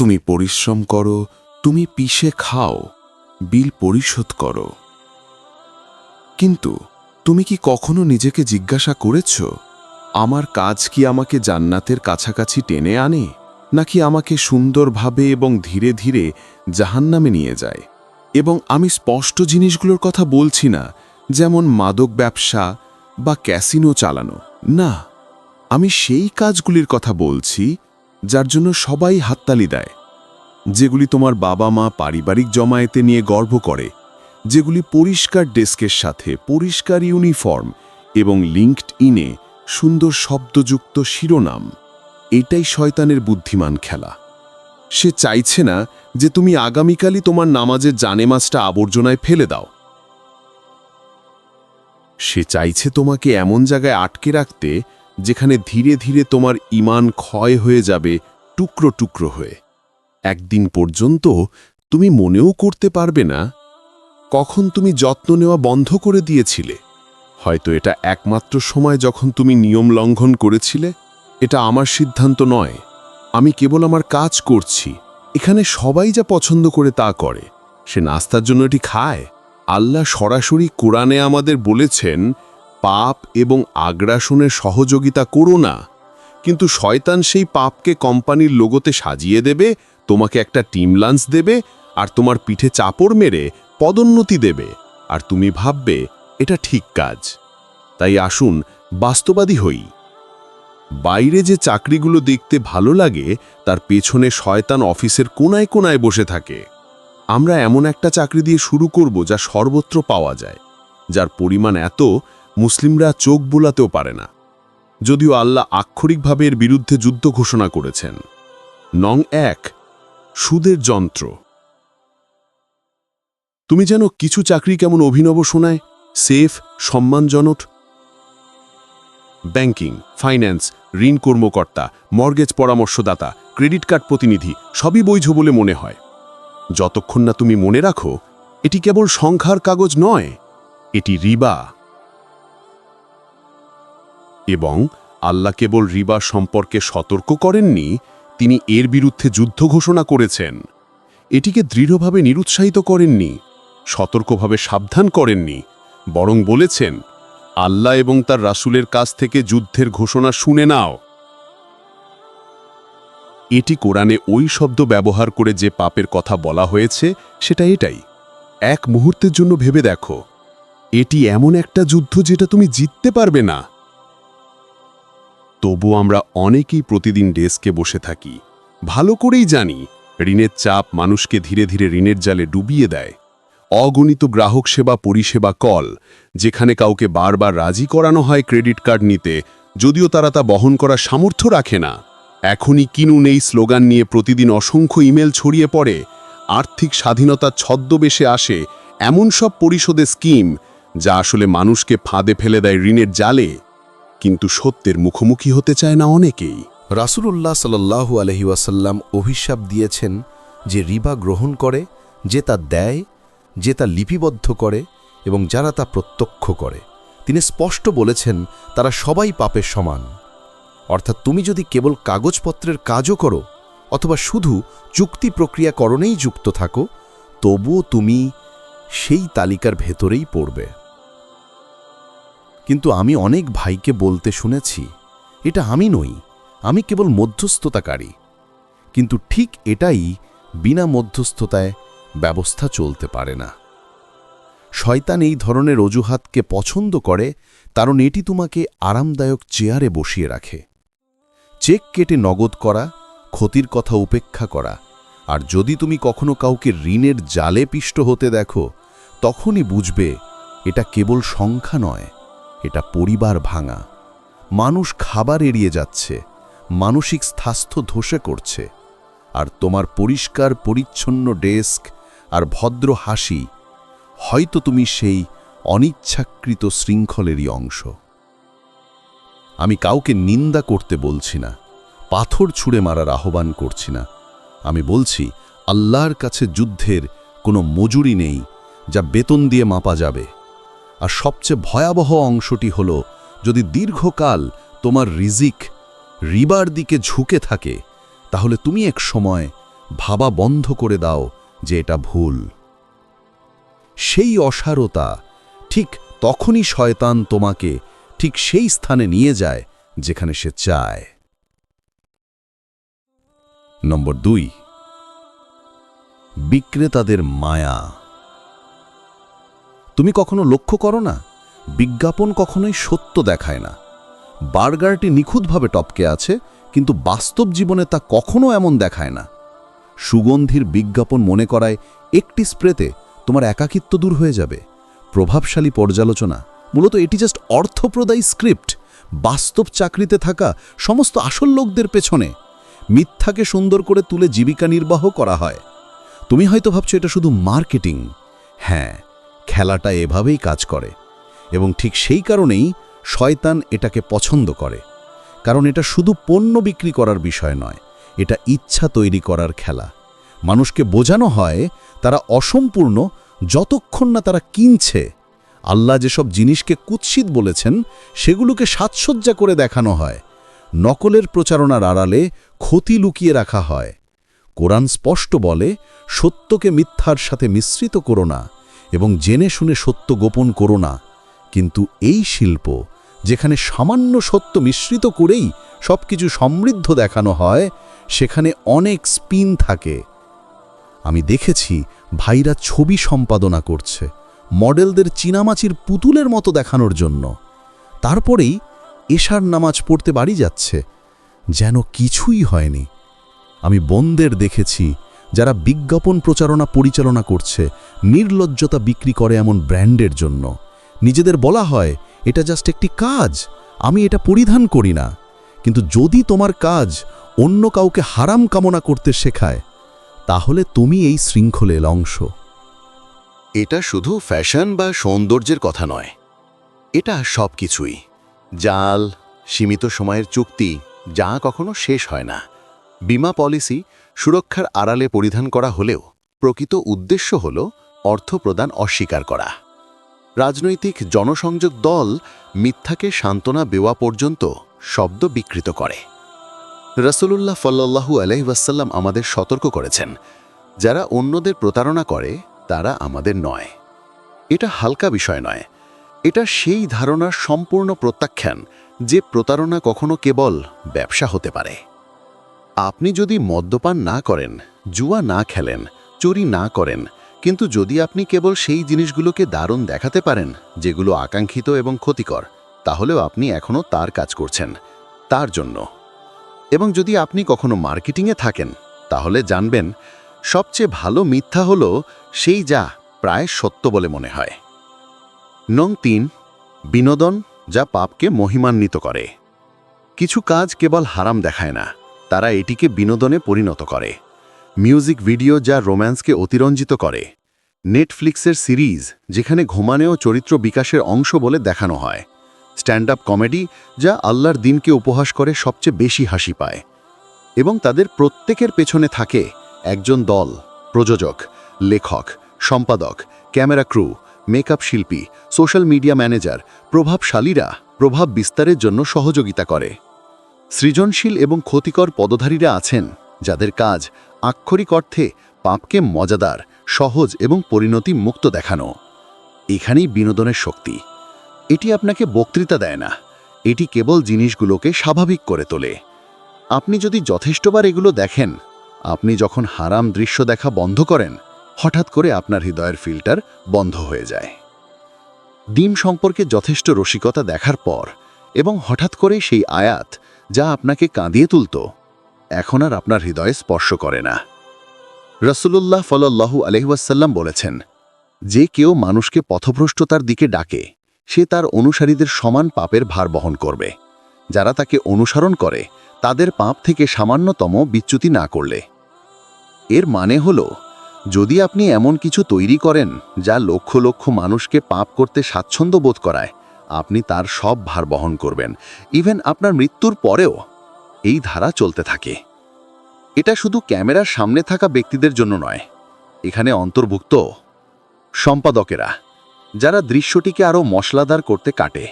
তুমি পরিশ্রম করো, তুমি পিষে খাও, বিল পরিশোধ করো। কিন্তু তুমি কি কখনো নিজেকে জিজ্ঞাসা করেছ, আমার কাজ কি আমাকে জান্নাতের কাছাকাছি টেনে আনে, নাকি আমাকে সুন্দরভাবে এবং ধীরে ধীরে জাহান্নামে নিয়ে যায়? এবং আমি স্পষ্ট জিনিসগুলোর কথা বলছি না, যেমন মাদক ব্যবসা বা ক্যাসিনো চালানো। না, আমি সেই কাজগুলির কথা বলছি যার জন্য সবাই হাততালি দেয়, যেগুলি তোমার বাবা মা পারিবারিক জমায়েতে নিয়ে গর্ব করে, যেগুলি পরিষ্কার ডেস্কের সাথে পরিষ্কার ইউনিফর্ম এবং লিঙ্কড ইনে সুন্দর শব্দযুক্ত শিরোনাম। এটাই শয়তানের বুদ্ধিমান খেলা। সে চাইছে না যে তুমি আগামীকালই তোমার নামাজের জানেমাজটা আবর্জনায় ফেলে দাও। সে চাইছে তোমাকে এমন জায়গায় আটকে রাখতে যেখানে ধীরে ধীরে তোমার ইমান ক্ষয় হয়ে যাবে টুকরো টুকরো হয়ে। একদিন পর্যন্ত তুমি মনেও করতে পারবে না কখন তুমি যত্ন নেওয়া বন্ধ করে দিয়েছিলে। হয়তো এটা একমাত্র সময় যখন তুমি নিয়ম লঙ্ঘন করেছিলে। এটা আমার সিদ্ধান্ত নয়। আমি কেবল আমার কাজ করছি। এখানে সবাই যা পছন্দ করে তা করে। সে নাস্তার জন্য এটি খায়। আল্লাহ সরাসরি কোরআনে আমাদের বলেছেন পাপ এবং আগ্রাসনের সহযোগিতা করো না। কিন্তু শয়তান সেই পাপকে কোম্পানির লোগোতে সাজিয়ে দেবে, তোমাকে একটা টিম লাঞ্চ দেবে, আর তোমার পিঠে চাপড় মেরে পদোন্নতি দেবে। আর তুমি ভাববে, এটা ঠিক কাজ। তাই আসুন, বাস্তবাদী হই। বাইরে যে চাকরিগুলো দেখতে ভালো লাগে, তার পেছনে শয়তান অফিসের কোনায় কোনায় বসে থাকে। আমরা এমন একটা চাকরি দিয়ে শুরু করব যা সর্বত্র পাওয়া যায়, যার পরিমাণ এত মুসলিমরা চোখ বোলাতেও পারে না। যদিও আল্লাহ আক্ষরিকভাবে এর বিরুদ্ধে যুদ্ধ ঘোষণা করেছেন। নং এক, সুদের যন্ত্র। তুমি যেন কিছু চাকরি কেমন অভিনব শোনায়, সেফ, সম্মানজনক। ব্যাংকিং, ফাইন্যান্স, ঋণ কর্মকর্তা, মর্গেজ পরামর্শদাতা, ক্রেডিট কার্ড প্রতিনিধি, সবই বৈধ বলে মনে হয়। যতক্ষণ না তুমি মনে রাখো, এটি কেবল সংখ্যার কাগজ নয়, এটি রিবা। এবং আল্লাহ কেবল রিবা সম্পর্কে সতর্ক করেননি, তিনি এর বিরুদ্ধে যুদ্ধ ঘোষণা করেছেন। এটিকে দৃঢ়ভাবে নিরুৎসাহিত করেননি, সতর্কভাবে সাবধান করেননি, বরং বলেছেন, আল্লাহ এবং তার রাসূলের কাছ থেকে যুদ্ধের ঘোষণা শুনে নাও। এটি কোরআনে ওই শব্দ ব্যবহার করে যে পাপের কথা বলা হয়েছে, সেটা এটাই। এক মুহূর্তের জন্য ভেবে দেখো, এটি এমন একটা যুদ্ধ যেটা তুমি জিততে পারবে না। তবু আমরা অনেকেই প্রতিদিন ডেস্কে বসে থাকি। ভালো করেই জানি, ঋণের চাপ মানুষকে ধীরে ধীরে ঋণের জালে ডুবিয়ে দেয়। অগণিত গ্রাহক সেবা পরিষেবা কল, যেখানে কাউকে বারবার রাজি করানো হয় ক্রেডিট কার্ড নিতে, যদিও তারা তা বহন করার সামর্থ্য রাখে না। এখনই কিনুন এই স্লোগান নিয়ে প্রতিদিন অসংখ্য ইমেল ছড়িয়ে পড়ে, আর্থিক স্বাধীনতার ছদ্মবেশে আসে এমন সব পরিশোধের স্কিম, যা আসলে মানুষকে ফাঁদে ফেলে দেয় ঋণের জালে। কিন্তু সত্যের মুখোমুখি হতে চায় না অনেকেই। রাসূলুল্লাহ সাল্লাল্লাহু আলহি অভিশাপ দিয়েছেন যে রিবা গ্রহণ করে, যে তা দেয়, যে তা লিপিবদ্ধ করে এবং যারা তা প্রত্যক্ষ করে। তিনি স্পষ্ট বলেছেন, তারা সবাই পাপের সমান। অর্থাৎ তুমি যদি কেবল কাগজপত্রের কাজও করো অথবা শুধু চুক্তি প্রক্রিয়াকরণেই যুক্ত থাকো, তবুও তুমি সেই তালিকার ভেতরেই পড়বে। কিন্তু আমি অনেক ভাইকে বলতে শুনেছি, এটা আমি নই, আমি কেবল মধ্যস্থতাকারী। কিন্তু ঠিক এটাই বিনা মধ্যস্থতায় ব্যবস্থা চলতে পারে না। শয়তান এই ধরনের অজুহাতকে পছন্দ করে, কারণ এটি তোমাকে আরামদায়ক চেয়ারে বসিয়ে রাখে। চেক কেটে নগদ করা, ক্ষতির কথা উপেক্ষা করা, আর যদি তুমি কখনো কাউকে ঋণের জালে পিষ্ট হতে দেখো, তখনই বুঝবে এটা কেবল সংখ্যা নয়। এটা পরিবার ভাঙা। মানুষ খাবার এড়িয়ে যাচ্ছে, মানসিক স্বাস্থ্য ধসে করছে। আর তোমার পরিষ্কার, পরিচ্ছন্ন ডেস্ক আর ভদ্র হাসি হয়তো তুমি সেই অনিচ্ছাকৃত শৃঙ্খলেরই অংশ। আমি কাউকে নিন্দা করতে বলছি না, পাথর ছুঁড়ে মারার আহ্বান করছি না। আমি বলছি, আল্লাহর কাছে যুদ্ধের কোনো মজুরি নেই যা বেতন দিয়ে মাপা যাবে। আর সবচেয়ে ভয়াবহ অংশটি হল, যদি দীর্ঘকাল তোমার রিজিক রিবার দিকে ঝুঁকে থাকে, তাহলে তুমি এক সময় ভাবা বন্ধ করে দাও যে এটা ভুল। সেই অসারতা ঠিক তখনই শয়তান তোমাকে ঠিক সেই স্থানে নিয়ে যায় যেখানে সে চায়। নম্বর দুই, বিক্রেতাদের মায়া। তুমি কখনো লক্ষ্য করো না? বিজ্ঞাপন কখনোই সত্য দেখায় না। বার্গারটি নিখুঁতভাবে টপকে আছে, কিন্তু বাস্তব জীবনে তা কখনো এমন দেখায় না। সুগন্ধির বিজ্ঞাপন মনে করায় একটি স্প্রেতে তোমার একাকিত্ব দূর হয়ে যাবে। প্রভাবশালী পর্যালোচনা, মূলত এটি জাস্ট অর্থপ্রদায়ী স্ক্রিপ্ট, বাস্তব চাকরিতে থাকা সমস্ত আসল লোকদের পেছনে। মিথ্যাকে সুন্দর করে তুলে জীবিকা নির্বাহ করা হয়। তুমি হয়তো ভাবছ এটা শুধু মার্কেটিং। হ্যাঁ খেলাটা এভাবেই কাজ করে এবং ঠিক সেই কারণেই শয়তান এটাকে পছন্দ করে। কারণ এটা শুধু পণ্য বিক্রি করার বিষয় নয়, এটা ইচ্ছা তৈরি করার খেলা। মানুষকে বোঝানো হয় তারা অসম্পূর্ণ যতক্ষণ না তারা কিনছে। আল্লাহ যেসব জিনিসকে কুৎসিত বলেছেন, সেগুলোকে সাজসজ্জা করে দেখানো হয়। নকলের প্রচারণার আড়ালে ক্ষতি লুকিয়ে রাখা হয়। কোরআন স্পষ্ট বলে, সত্যকে মিথ্যার সাথে মিশ্রিত করো না। এবং জেনে শুনে সত্য গোপন করো না। কিন্তু এই শিল্প, যেখানে সামান্য সত্য মিশ্রিত করেই সবকিছু সমৃদ্ধ দেখানো হয়, সেখানে অনেক স্পিন থাকে। আমি দেখেছি ভাইরা ছবি সম্পাদনা করছে, মডেলদের চীনামাচির পুতুলের মতো দেখানোর জন্য। তারপরেই এশার নামাজ পড়তে বাড়ি যাচ্ছে, যেন কিছুই হয়নি। আমি বন্ধের দেখেছি যারা বিজ্ঞাপন প্রচারণা পরিচালনা করছে, নির্লজ্জতা বিক্রি করে এমন ব্র্যান্ডের জন্য। নিজেদের বলা হয়, এটা জাস্ট একটি কাজ, আমি এটা পরিধান করি না। কিন্তু যদি তোমার কাজ অন্য কাউকে হারাম কামনা করতে শেখায়, তাহলে তুমি এই শৃঙ্খলের অংশ। এটা শুধু ফ্যাশন বা সৌন্দর্যের কথা নয়। এটা সব কিছুই জাল, সীমিত সময়ের চুক্তি, যা কখনো শেষ হয় না। বিমা পলিসি সুরক্ষার আড়ালে পরিধান করা হলেও প্রকৃত উদ্দেশ্য হল অর্থ প্রদান অস্বীকার করা। রাজনৈতিক জনসংযোগ দল মিথ্যাকে সান্ত্বনা দেওয়া পর্যন্ত শব্দ বিকৃত করে। রসুলুল্লাহ ফল্লাহু আলহিবাসাল্লাম আমাদের সতর্ক করেছেন, যারা অন্যদের প্রতারণা করে, তারা আমাদের নয়। এটা হালকা বিষয় নয়। এটা সেই ধারণার সম্পূর্ণ প্রত্যাখ্যান যে প্রতারণা কখনো কেবল ব্যবসা হতে পারে। আপনি যদি মদ্যপান না করেন, জুয়া না খেলেন, চুরি না করেন, কিন্তু যদি আপনি কেবল সেই জিনিসগুলোকে দারুণ দেখাতে পারেন, যেগুলো আকাঙ্ক্ষিত এবং ক্ষতিকর, তাহলেও আপনি এখনও তার কাজ করছেন, তার জন্য। এবং যদি আপনি কখনো মার্কেটিংয়ে থাকেন, তাহলে জানবেন, সবচেয়ে ভালো মিথ্যা হল সেই যা প্রায় সত্য বলে মনে হয়। নং তিন, বিনোদন যা পাপকে মহিমান্বিত করে। কিছু কাজ কেবল হারাম দেখায় না। তারা এটিকে বিনোদনে পরিণত করে। মিউজিক ভিডিও যা রোম্যান্সকে অতিরঞ্জিত করে। নেটফ্লিক্সের সিরিজ, যেখানে ঘুমানেও চরিত্র বিকাশের অংশ বলে দেখানো হয়। স্ট্যান্ড আপ কমেডি, যা আল্লাহর দিনকে উপহাস করে সবচেয়ে বেশি হাসি পায়। এবং তাদের প্রত্যেকের পেছনে থাকে একজন দল, প্রযোজক, লেখক, সম্পাদক, ক্যামেরা ক্রু, মেকআপ শিল্পী, সোশ্যাল মিডিয়া ম্যানেজার, প্রভাবশালীরা, প্রভাব বিস্তারের জন্য সহযোগিতা করে। সৃজনশীল এবং ক্ষতিকর পদধারীরা আছেন, যাদের কাজ আক্ষরিক অর্থে পাপকে মজাদার, সহজ এবং পরিণতি মুক্ত দেখানো। এখানেই বিনোদনের শক্তি। এটি আপনাকে বক্তৃতা দেয় না। এটি কেবল জিনিসগুলোকে স্বাভাবিক করে তোলে। আপনি যদি যথেষ্টবার এগুলো দেখেন, আপনি যখন হারাম দৃশ্য দেখা বন্ধ করেন, হঠাৎ করে আপনার হৃদয়ের ফিল্টার বন্ধ হয়ে যায়। ডিম সম্পর্কে যথেষ্ট রসিকতা দেখার পর এবং হঠাৎ করে সেই আয়াত যা আপনাকে কাঁদিয়ে তুলত। এখন আর আপনার হৃদয়ে স্পর্শ করে না। রসুল্লাহ ফল্লাহু আলহিবাসাল্লাম বলেছেন, যে কেউ মানুষকে পথভ্রষ্টতার দিকে ডাকে, সে তার অনুসারীদের সমান পাপের ভার বহন করবে। যারা তাকে অনুসরণ করে, তাদের পাপ থেকে সামান্যতম বিচ্যুতি না করলে। এর মানে হল, যদি আপনি এমন কিছু তৈরি করেন, যা লক্ষ লক্ষ মানুষকে পাপ করতে স্বাচ্ছন্দ্য বোধ করায় আপনি তার সব ভার বহন করবেন। ইভেন আপনার মৃত্যুর পরেও এই ধারা চলতে থাকে। এটা শুধু ক্যামেরার সামনে থাকা ব্যক্তিদের জন্য নয়, এখানে অন্তর্ভুক্ত সম্পাদকেরা, যারা দৃশ্যটিকে আরও মশলাদার করতে কাটে।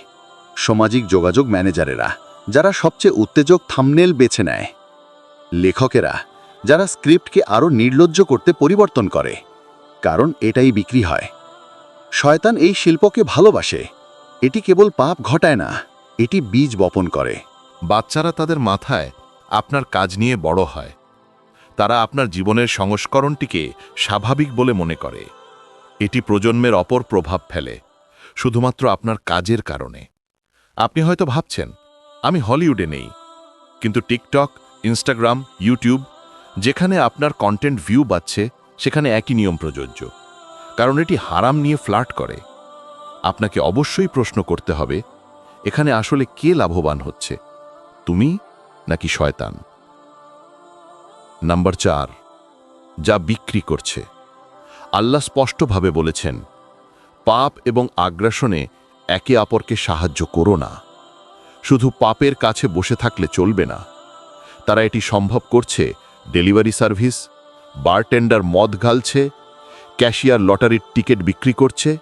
সামাজিক যোগাযোগ ম্যানেজারেরা, যারা সবচেয়ে উত্তেজক থামনেল বেছে নেয়। লেখকেরা, যারা স্ক্রিপ্টকে আরও নির্লজ্জ করতে পরিবর্তন করে, কারণ এটাই বিক্রি হয়। শয়তান এই শিল্পকে ভালোবাসে এটি কেবল পাপ ঘটায় না, এটি বীজ বপন করে। বাচ্চারা তাদের মাথায় আপনার কাজ নিয়ে বড় হয়। তারা আপনার জীবনের সংস্করণটিকে স্বাভাবিক বলে মনে করে। এটি প্রজন্মের অপর প্রভাব ফেলে, শুধুমাত্র আপনার কাজের কারণে। আপনি হয়তো ভাবছেন, আমি হলিউডে নেই। কিন্তু টিকটক, ইনস্টাগ্রাম, ইউটিউব, যেখানে আপনার কন্টেন্ট ভিউ বাড়ছে, সেখানে একই নিয়ম প্রযোজ্য। কারণ এটি হারাম নিয়ে ফ্লার্ট করে। আপনাকে অবশ্যই প্রশ্ন করতে হবে, এখানে আসলে কে লাভবান হচ্ছে, তুমি নাকি শয়তান? নাম্বার চার, যা বিক্রি করছে। আল্লাহ স্পষ্টভাবে বলেছেন, পাপ এবং আগ্রাসনে একে অপরকে সাহায্য করো না। শুধু পাপের কাছে বসে থাকলে চলবে না। তারা এটি সম্ভব করছে, ডেলিভারি সার্ভিস, বারটেন্ডার মদ গালছে ক্যাশিয়ার লটারির টিকিট বিক্রি করছে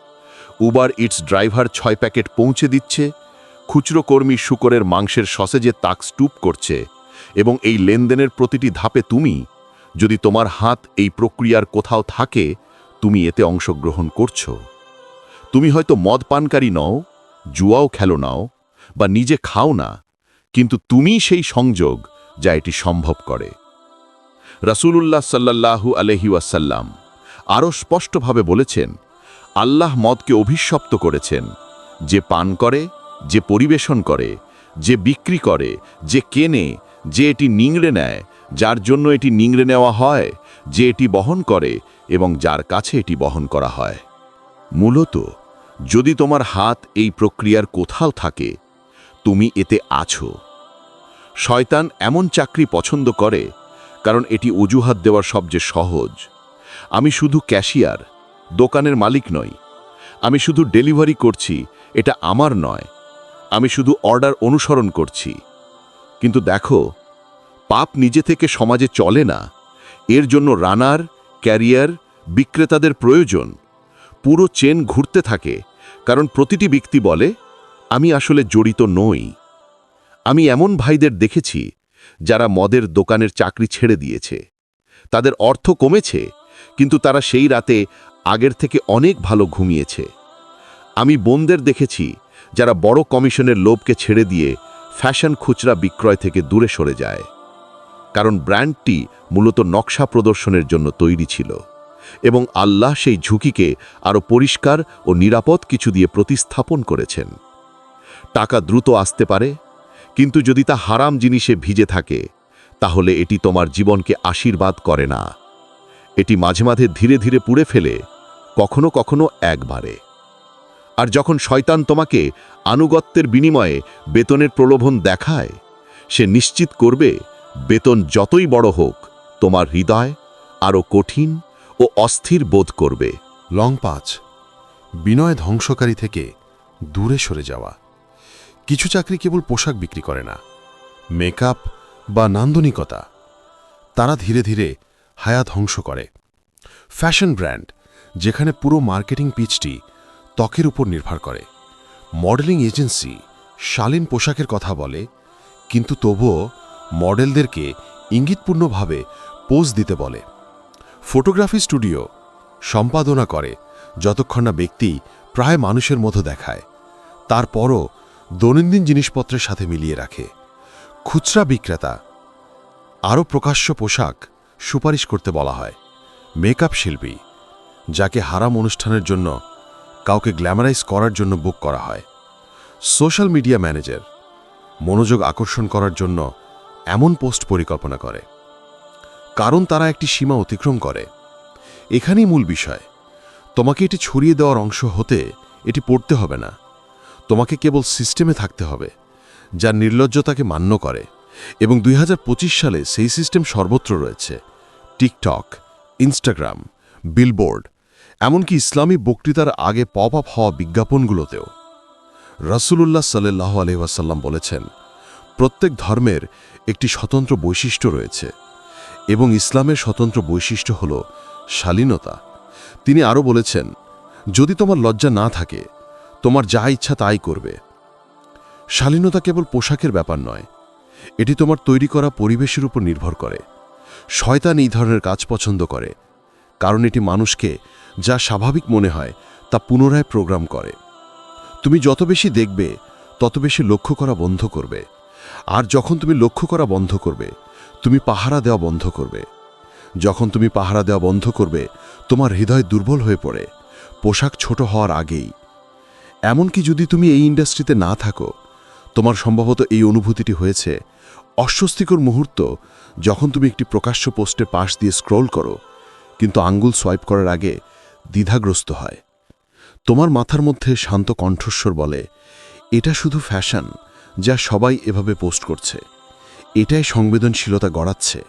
উবার ইটস ড্রাইভার ছয় প্যাকেট পৌঁছে দিচ্ছে, খুচরো কর্মী শুকরের মাংসের সসেজে তাক স্টুপ করছে, এবং এই লেনদেনের প্রতিটি ধাপে তুমি, যদি তোমার হাত এই প্রক্রিয়ার কোথাও থাকে, তুমি এতে অংশগ্রহণ করছ। তুমি হয়তো মদ পানকারী নও, জুয়াও খেলো নাও, বা নিজে খাও না, কিন্তু তুমি সেই সংযোগ যা এটি সম্ভব করে। রাসূলুল্লাহ সাল্লাল্লাহু আলহি ওয়াসাল্লাম আরও স্পষ্টভাবে বলেছেন আল্লাহ মদকে অভিশপ্ত করেছেন। যে পান করে, যে পরিবেশন করে, যে বিক্রি করে, যে কেনে, যে এটি নিংড়ে নেয়, যার জন্য এটি নিংড়ে নেওয়া হয়, যে এটি বহন করে এবং যার কাছে এটি বহন করা হয়। মূলত, যদি তোমার হাত এই প্রক্রিয়ার কোথাও থাকে, তুমি এতে আছো। শয়তান এমন চাকরি পছন্দ করে, কারণ এটি অজুহাত দেওয়ার সবচেয়ে সহজ। আমি শুধু ক্যাশিয়ার দোকানের মালিক নই। আমি শুধু ডেলিভারি করছি, এটা আমার নয়। আমি শুধু অর্ডার অনুসরণ করছি। কিন্তু দেখো, পাপ নিজে থেকে সমাজে চলে না। এর জন্য রানার, ক্যারিয়ার, বিক্রেতাদের প্রয়োজন। পুরো চেন ঘুরতে থাকে, কারণ প্রতিটি ব্যক্তি বলে, আমি আসলে জড়িত নই। আমি এমন ভাইদের দেখেছি, যারা মদের দোকানের চাকরি ছেড়ে দিয়েছে। তাদের অর্থ কমেছে, কিন্তু তারা সেই রাতে আগের থেকে অনেক ভালো ঘুমিয়েছে। আমি বোনদের দেখেছি যারা বড় কমিশনের লোভকে ছেড়ে দিয়ে ফ্যাশন খুচরা বিক্রয় থেকে দূরে সরে যায়। কারণ ব্র্যান্ডটি মূলত নকশা প্রদর্শনের জন্য তৈরি ছিল এবং আল্লাহ সেই ঝুঁকিকে আরও পরিষ্কার ও নিরাপদ কিছু দিয়ে প্রতিস্থাপন করেছেন। টাকা দ্রুত আসতে পারে, কিন্তু যদি তা হারাম জিনিসে ভিজে থাকে, তাহলে এটি তোমার জীবনকে আশীর্বাদ করে না। এটি মাঝে মাঝে ধীরে ধীরে পুড়ে ফেলে কখনো কখনো একবারে। আর যখন শয়তান তোমাকে আনুগত্যের বিনিময়ে বেতনের প্রলোভন দেখায়, সে নিশ্চিত করবে, বেতন যতই বড় হোক, তোমার হৃদয় আরও কঠিন ও অস্থির বোধ করবে। লং পাঁচ, বিনয় ধ্বংসকারী থেকে দূরে সরে যাওয়া। কিছু চাকরি কেবল পোশাক বিক্রি করে না। মেকআপ বা নান্দনিকতা, তারা ধীরে ধীরে হায়া ধ্বংস করে। ফ্যাশন ব্র্যান্ড যেখানে পুরো মার্কেটিং পিচটি ত্বকের উপর নির্ভর করে। মডেলিং এজেন্সি শালীন পোশাকের কথা বলে, কিন্তু তবুও মডেলদেরকে ইঙ্গিতপূর্ণভাবে পোজ দিতে বলে। ফটোগ্রাফি স্টুডিও সম্পাদনা করে যতক্ষণ না ব্যক্তি প্রায় মানুষের মতো দেখায়। তারপরও দৈনন্দিন জিনিসপত্রের সাথে মিলিয়ে রাখে। খুচরা বিক্রেতা, আরও প্রকাশ্য পোশাক সুপারিশ করতে বলা হয়। মেকআপ শিল্পী যাকে হারাম অনুষ্ঠানের জন্য কাউকে গ্ল্যামারাইজ করার জন্য বুক করা হয়। সোশ্যাল মিডিয়া ম্যানেজার মনোযোগ আকর্ষণ করার জন্য এমন পোস্ট পরিকল্পনা করে। কারণ তারা একটি সীমা অতিক্রম করে। এখানেই মূল বিষয়, তোমাকে এটি ছড়িয়ে দেওয়ার অংশ হতে এটি পড়তে হবে না। তোমাকে কেবল সিস্টেমে থাকতে হবে, যা নির্লজ্জতাকে মান্য করে। এবং দুই হাজার পঁচিশ সালে সেই সিস্টেম সর্বত্র রয়েছে, টিকটক, ইনস্টাগ্রাম, বিলবোর্ড এমনকি ইসলামী বক্তৃতার আগে পপ আপ হওয়া বিজ্ঞাপনগুলোতেও। রাসূলুল্লাহ সাল্লাহ আলহাসাল্লাম বলেছেন, প্রত্যেক ধর্মের একটি স্বতন্ত্র বৈশিষ্ট্য রয়েছে এবং ইসলামের স্বতন্ত্র বৈশিষ্ট্য হল শালীনতা। তিনি আরও বলেছেন, যদি তোমার লজ্জা না থাকে, তোমার যা ইচ্ছা তাই করবে। শালীনতা কেবল পোশাকের ব্যাপার নয়, এটি তোমার তৈরি করা পরিবেশের উপর নির্ভর করে। শয়তান এই ধরনের কাজ পছন্দ করে, কারণ এটি মানুষকে যা স্বাভাবিক মনে হয়, তা পুনরায় প্রোগ্রাম করে। তুমি যত বেশি দেখবে, তত বেশি লক্ষ্য করা বন্ধ করবে। আর যখন তুমি লক্ষ্য করা বন্ধ করবে, তুমি পাহারা দেওয়া বন্ধ করবে। যখন তুমি পাহারা দেওয়া বন্ধ করবে, তোমার হৃদয় দুর্বল হয়ে পড়ে, পোশাক ছোট হওয়ার আগেই। এমনকি যদি তুমি এই ইন্ডাস্ট্রিতে না থাকো, তোমার সম্ভবত এই অনুভূতিটি হয়েছে অস্বস্তিকর মুহূর্ত যখন তুমি একটি প্রকাশ্য পোস্টে পাশ দিয়ে স্ক্রল করো, কিন্তু আঙ্গুল সোয়াইপ করার আগে দ্বিধাগ্রস্ত হয়। তোমার মাথার মধ্যে শান্ত কণ্ঠস্বর বলে, এটা শুধু ফ্যাশন যা সবাই এভাবে পোস্ট করছে। এটাই সংবেদনশীলতা গড়াচ্ছে।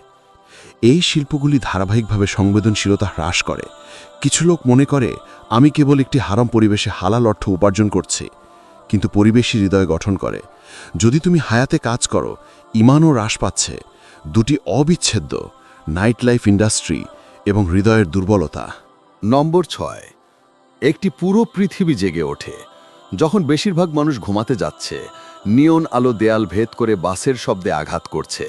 এই শিল্পগুলি ধারাবাহিকভাবে সংবেদনশীলতা হ্রাস করে। কিছু লোক মনে করে, আমি কেবল একটি হারাম পরিবেশে হালাল অর্থ উপার্জন করছি, কিন্তু পরিবেশই হৃদয় গঠন করে। যদি তুমি হায়াতে কাজ করো, ইমানও হ্রাস পাচ্ছে। দুটি অবিচ্ছেদ্য নাইট লাইফ ইন্ডাস্ট্রি এবং হৃদয়ের দুর্বলতা। নম্বর ছয়, একটি পুরো পৃথিবী জেগে ওঠে। যখন বেশিরভাগ মানুষ ঘুমাতে যাচ্ছে, নিয়ন আলো দেয়াল ভেদ করে বাসের শব্দে আঘাত করছে।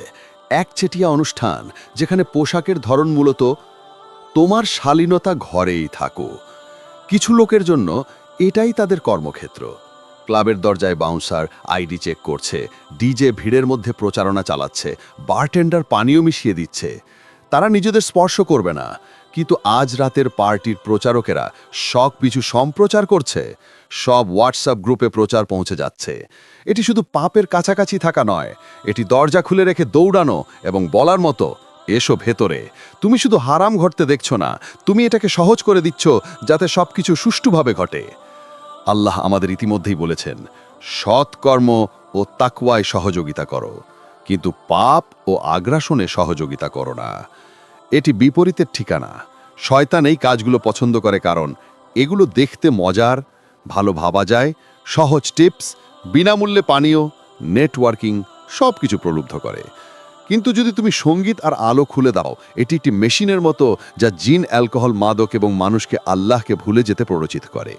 একচেটিয়া অনুষ্ঠান, যেখানে পোশাকের ধরন মূলত, তোমার শালীনতা ঘরেই থাকো। কিছু লোকের জন্য এটাই তাদের কর্মক্ষেত্র। ক্লাবের দরজায় বাউন্সার, আইডি চেক করছে, ডিজে ভিড়ের মধ্যে প্রচারণা চালাচ্ছে, বারটেন্ডার পানীয় মিশিয়ে দিচ্ছে। তারা নিজেদের স্পর্শ করবে না। কিন্তু আজ রাতের পার্টির প্রচারকেরা সব পিছু সম্প্রচার করছে। সব হোয়াটসঅ্যাপ গ্রুপে প্রচার পৌঁছে যাচ্ছে। এটি শুধু পাপের কাছাকাছি থাকা নয়, এটি দরজা খুলে রেখে দৌড়ানো এবং বলার মতো, এসো ভেতরে। তুমি শুধু হারাম ঘটতে দেখছ না, তুমি এটাকে সহজ করে দিচ্ছ যাতে সবকিছু সুষ্ঠুভাবে ঘটে। আল্লাহ আমাদের ইতিমধ্যেই বলেছেন, সৎকর্ম ও তাকুয়ায় সহযোগিতা করো, কিন্তু পাপ ও আগ্রাসনে সহযোগিতা করো না। এটি বিপরীতের ঠিকানা। শয়তান এই কাজগুলো পছন্দ করে কারণ এগুলো দেখতে মজার, ভালো ভাবা যায়, সহজ টিপস, বিনামূল্যে পানীয়, নেটওয়ার্কিং সব কিছু প্রলুব্ধ করে। কিন্তু যদি তুমি সংগীত আর আলো খুলে দাও, এটি একটি মেশিনের মতো যা জিন, অ্যালকোহল, মাদক এবং মানুষকে আল্লাহকে ভুলে যেতে প্ররোচিত করে।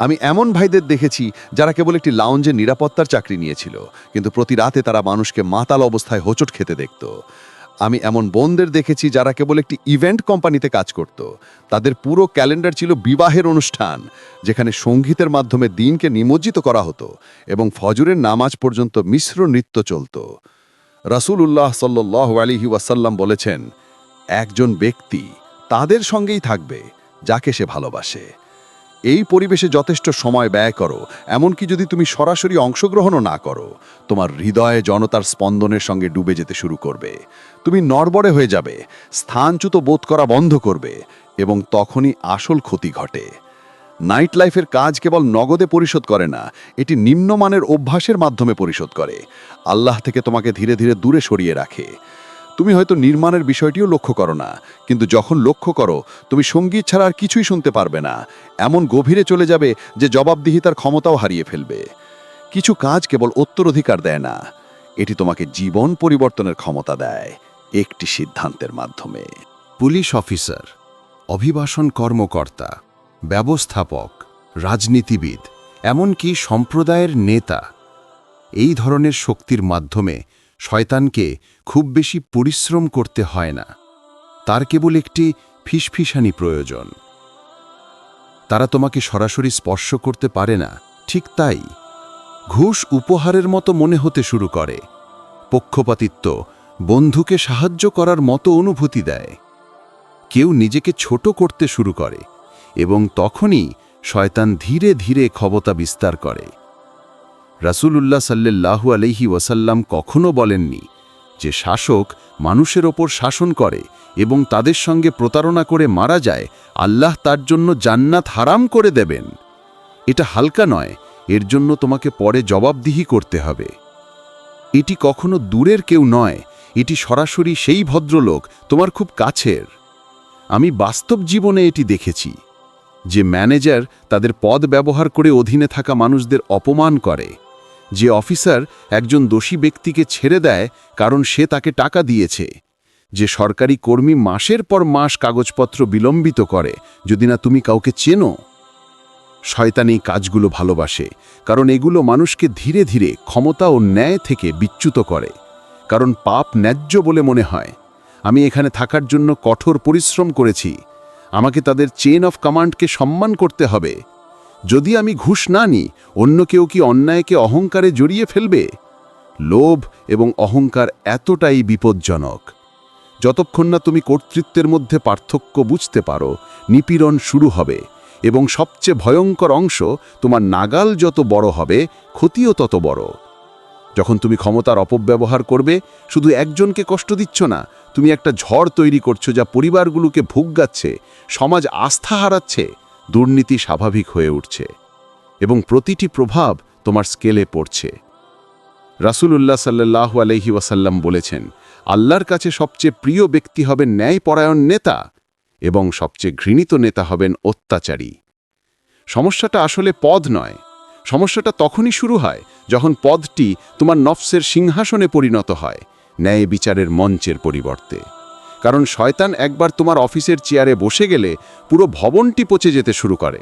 আমি এমন ভাইদের দেখেছি যারা কেবল একটি লাউঞ্জে নিরাপত্তার চাকরি নিয়েছিল, কিন্তু প্রতি রাতে তারা মানুষকে মাতাল অবস্থায় হোঁচট খেতে দেখত। আমি এমন বোনদের দেখেছি যারা কেবল একটি ইভেন্ট কোম্পানিতে কাজ করত। তাদের পুরো ক্যালেন্ডার ছিল বিবাহের অনুষ্ঠান, যেখানে সঙ্গীতের মাধ্যমে দিনকে নিমজ্জিত করা হতো এবং ফজরের নামাজ পর্যন্ত মিশ্র নৃত্য চলত। রাসূলুল্লাহ সাল্লাহ আলিহি ওয়াসাল্লাম বলেছেন, একজন ব্যক্তি তাদের সঙ্গেই থাকবে, যাকে সে ভালোবাসে। এই পরিবেশে যথেষ্ট সময় ব্যয় করো, এমনকি যদি তুমি সরাসরি অংশগ্রহণও না করো, তোমার হৃদয়ে জনতার স্পন্দনের সঙ্গে ডুবে যেতে শুরু করবে। তুমি নড়বড়ে হয়ে যাবে, স্থানচ্যুত বোধ করা বন্ধ করবে, এবং তখনই আসল ক্ষতি ঘটে। নাইট লাইফের কাজ কেবল নগদে পরিশোধ করে না, এটি নিম্নমানের অভ্যাসের মাধ্যমে পরিশোধ করে। আল্লাহ থেকে তোমাকে ধীরে ধীরে দূরে সরিয়ে রাখে। তুমি হয়তো নির্মাণের বিষয়টিও লক্ষ্য করো না, কিন্তু যখন লক্ষ্য করো, তুমি সংগীত ছাড়া আর কিছুই শুনতে পারবে না। এমন গভীরে চলে যাবে যে জবাবদিহিতার ক্ষমতাও হারিয়ে ফেলবে। কিছু কাজ কেবল উত্তরাধিকার দেয় না, এটি তোমাকে জীবন পরিবর্তনের ক্ষমতা দেয় একটি সিদ্ধান্তের মাধ্যমে। পুলিশ অফিসার, অভিবাসন কর্মকর্তা, ব্যবস্থাপক, রাজনীতিবিদ, এমনকি সম্প্রদায়ের নেতা, এই ধরনের শক্তির মাধ্যমে শয়তানকে খুব বেশি পরিশ্রম করতে হয় না। তার কেবল একটি ফিসফিসানি প্রয়োজন। তারা তোমাকে সরাসরি স্পর্শ করতে পারে না, ঠিক তাই। ঘুষ উপহারের মতো মনে হতে শুরু করে। পক্ষপাতিত্ব বন্ধুকে সাহায্য করার মতো অনুভূতি দেয়। কেউ নিজেকে ছোট করতে শুরু করে এবং তখনই শয়তান ধীরে ধীরে ক্ষমতা বিস্তার করে। রাসূলুল্লাহ সাল্লাল্লাহু আলাইহি ওয়াসাল্লাম কখনো বলেননি যে শাসক মানুষের ওপর শাসন করে এবং তাদের সঙ্গে প্রতারণা করে মারা যায়, আল্লাহ তার জন্য জান্নাত হারাম করে দেবেন। এটা হালকা নয়, এর জন্য তোমাকে পরে জবাবদিহি করতে হবে। এটি কখনো দূরের কেউ নয়, এটি সরাসরি সেই ভদ্রলোক, তোমার খুব কাছের। আমি বাস্তব জীবনে এটি দেখেছি, যে ম্যানেজার তাদের পদ ব্যবহার করে অধীনে থাকা মানুষদের অপমান করে। যে অফিসার একজন দোষী ব্যক্তিকে ছেড়ে দেয় কারণ সে তাকে টাকা দিয়েছে। যে সরকারি কর্মী মাসের পর মাস কাগজপত্র বিলম্বিত করে, যদি না তুমি কাউকে চেনো। শয়তান এই কাজগুলো ভালোবাসে, কারণ এগুলো মানুষকে ধীরে ধীরে ক্ষমতা ও ন্যায় থেকে বিচ্যুত করে। কারণ পাপ ন্যায্য বলে মনে হয়। আমি এখানে থাকার জন্য কঠোর পরিশ্রম করেছি। আমাকে তাদের চেন অফ কমান্ডকে সম্মান করতে হবে। যদি আমি ঘুষ না নিই, অন্য কেউ কি অন্যায়কে অহংকারে জড়িয়ে ফেলবে? লোভ এবং অহংকার এতটাই বিপজ্জনক। যতক্ষণ না তুমি কর্তৃত্বের মধ্যে পার্থক্য বুঝতে পারো, নিপীড়ন শুরু হবে এবং সবচেয়ে ভয়ঙ্কর অংশ তোমার নাগাল যত বড় হবে, ক্ষতিও তত বড়। যখন তুমি ক্ষমতার অপব্যবহার করবে, শুধু একজনকে কষ্ট দিচ্ছ না, তুমি একটা ঝড় তৈরি করছ যা পরিবারগুলোকে ভুগগাচ্ছে সমাজ আস্থা হারাচ্ছে। দুর্নীতি স্বাভাবিক হয়ে উঠছে এবং প্রতিটি প্রভাব তোমার স্কেলে পড়ছে। রাসূলুল্লাহ সাল্লাহ আলহি ওয়াসাল্লাম বলেছেন, আল্লাহর কাছে সবচেয়ে প্রিয় ব্যক্তি হবেন ন্যায়পরায়ণ নেতা এবং সবচেয়ে ঘৃণিত নেতা হবেন অত্যাচারী। সমস্যাটা আসলে পদ নয়। সমস্যাটা তখনই শুরু হয় যখন পদটি তোমার নফসের সিংহাসনে পরিণত হয়, ন্যায় বিচারের মঞ্চের পরিবর্তে। কারণ শয়তান একবার তোমার অফিসের চেয়ারে বসে গেলে পুরো ভবনটি পচে যেতে শুরু করে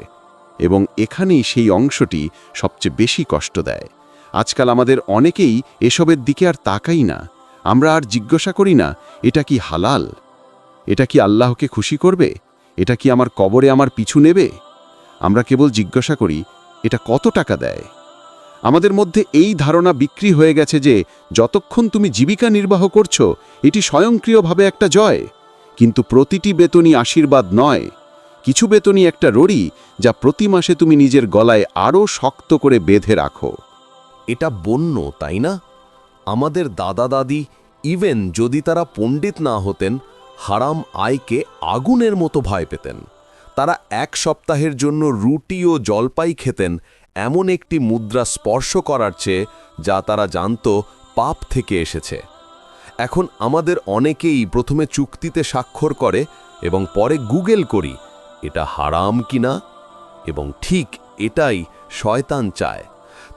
এবং এখানেই সেই অংশটি সবচেয়ে বেশি কষ্ট দেয়। আজকাল আমাদের অনেকেই এসবের দিকে আর তাকাই না। আমরা আর জিজ্ঞাসা করি না, এটা কি হালাল? এটা কি আল্লাহকে খুশি করবে? এটা কি আমার কবরে আমার পিছু নেবে? আমরা কেবল জিজ্ঞাসা করি, এটা কত টাকা দেয়? আমাদের মধ্যে এই ধারণা বিক্রি হয়ে গেছে যে, যতক্ষণ তুমি জীবিকা নির্বাহ করছ, এটি স্বয়ংক্রিয়ভাবে একটা জয়। কিন্তু প্রতিটি বেতনই আশীর্বাদ নয়। কিছু বেতনই একটা রড়ি, যা প্রতি মাসে তুমি নিজের গলায় আরও শক্ত করে বেঁধে রাখো। এটা বন্য, তাই না? আমাদের দাদা দাদি ইভেন যদি তারা পণ্ডিত না হতেন, হারাম আয়কে আগুনের মতো ভয় পেতেন। তারা এক সপ্তাহের জন্য রুটি ও জলপাই খেতেন এমন একটি মুদ্রা স্পর্শ করার চেয়ে যা তারা জানত পাপ থেকে এসেছে। এখন আমাদের অনেকেই প্রথমে চুক্তিতে স্বাক্ষর করে এবং পরে গুগল করি, এটা হারাম কিনা? এবং ঠিক এটাই শয়তান চায়।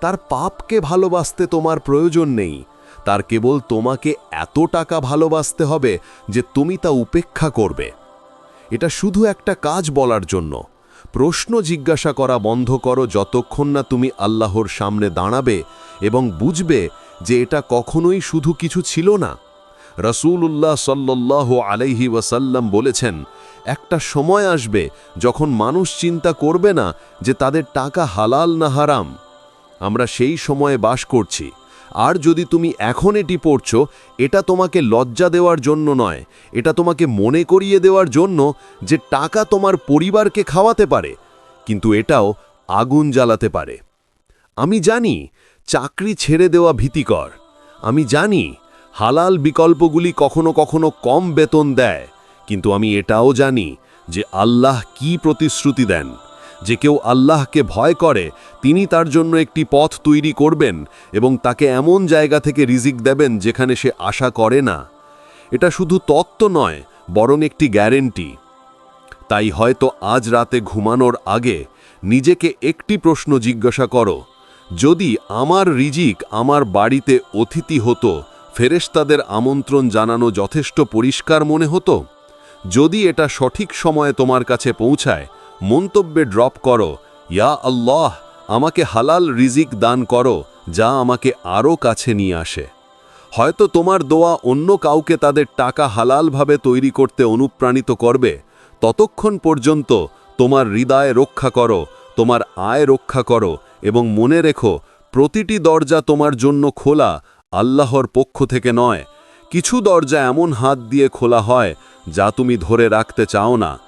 তার পাপকে ভালোবাসতে তোমার প্রয়োজন নেই। তার কেবল তোমাকে এত টাকা ভালোবাসতে হবে যে তুমি তা উপেক্ষা করবে। এটা শুধু একটা কাজ বলার জন্য। প্রশ্ন জিজ্ঞাসা করা বন্ধ করো যতক্ষণ না তুমি আল্লাহর সামনে দাঁড়াবে এবং বুঝবে যে এটা কখনোই শুধু কিছু ছিল না। রসুল্লাহ সাল্লাহ আলাইহি ওয়াসাল্লাম বলেছেন, একটা সময় আসবে যখন মানুষ চিন্তা করবে না যে তাদের টাকা হালাল না হারাম। আমরা সেই সময়ে বাস করছি। আর যদি তুমি এখন এটি পড়ছ, এটা তোমাকে লজ্জা দেওয়ার জন্য নয়। এটা তোমাকে মনে করিয়ে দেওয়ার জন্য যে টাকা তোমার পরিবারকে খাওয়াতে পারে, কিন্তু এটাও আগুন জ্বালাতে পারে। আমি জানি চাকরি ছেড়ে দেওয়া ভীতিকর। আমি জানি হালাল বিকল্পগুলি কখনো কখনো কম বেতন দেয়, কিন্তু আমি এটাও জানি যে আল্লাহ কি প্রতিশ্রুতি দেন। যে কেউ আল্লাহকে ভয় করে, তিনি তার জন্য একটি পথ তৈরি করবেন এবং তাকে এমন জায়গা থেকে রিজিক দেবেন যেখানে সে আশা করে না। এটা শুধু তত্ত্ব নয়, বরং একটি গ্যারেন্টি। তাই হয়তো আজ রাতে ঘুমানোর আগে নিজেকে একটি প্রশ্ন জিজ্ঞাসা করো, যদি আমার রিজিক আমার বাড়িতে অতিথি হতো, ফেরেশতাদের আমন্ত্রণ জানানো যথেষ্ট পরিষ্কার মনে হতো? যদি এটা সঠিক সময়ে তোমার কাছে পৌঁছায় মন্তব্যে ড্রপ করো। ইয়া আল্লাহ, আমাকে হালাল রিজিক দান করো, যা আমাকে আরও কাছে নিয়ে আসে। হয়তো তোমার দোয়া অন্য কাউকে তাদের টাকা হালালভাবে তৈরি করতে অনুপ্রাণিত করবে। ততক্ষণ পর্যন্ত তোমার হৃদয় রক্ষা করো, তোমার আয় রক্ষা করো এবং মনে রেখো, প্রতিটি দরজা তোমার জন্য খোলা, আল্লাহর পক্ষ থেকে নয়। কিছু দরজা এমন হাত দিয়ে খোলা হয়, যা তুমি ধরে রাখতে চাও না।